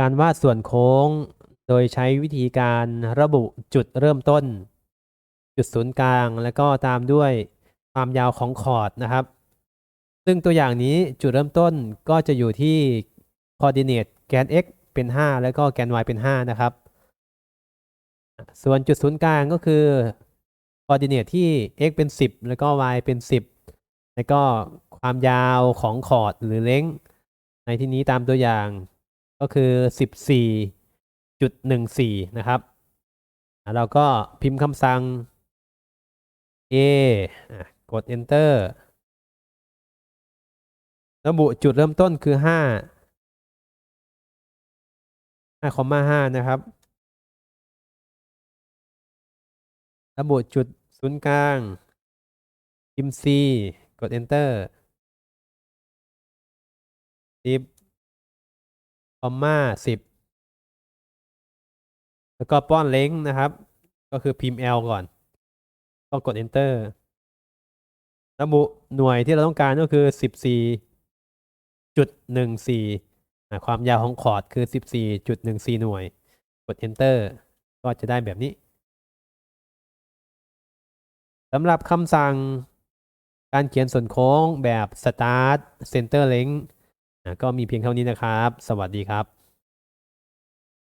การวาดส่วนโค้ง โดยใช้วิธีการระบุจุดเริ่มต้น จุดศูนย์กลาง แล้วก็ตามด้วยความยาวของคอร์ดนะครับ ซึ่งตัวอย่างนี้จุดเริ่มต้นก็จะอยู่ที่ coordinate แกน x เป็น 5 แล้วก็แกน y เป็น 5 นะครับ ส่วนจุดศูนย์กลางก็คือ coordinate ที่ x เป็น 10 แล้วก็ y เป็น 10 แล้วก็ความยาวของคอร์ดหรือเล้ง ในที่นี้ตามตัวอย่าง ก็คือ 14.14 นะครับเราก็พิมพ์คำสั่ง a กด enter ระบุจุดเริ่มต้นคือ 5 5คอมมา5นะครับ ระบุจุดศูนย์กลางพิมพ์ c กด enter 10 คอมมา10แล้วก็ป้อนเล้งนะครับ ก็คือพิมพ์ l ก่อน ก็กด enter ระบุหน่วยที่เราต้องการก็คือ 14.14อะความยาวของคอร์ดคือ 14.14 หน่วย กด enter ก็จะได้แบบนี้สำหรับคำสั่งการเขียนส่วนโค้งแบบ start center length ก็มีเพียงเท่านี้นะครับ สวัสดีครับ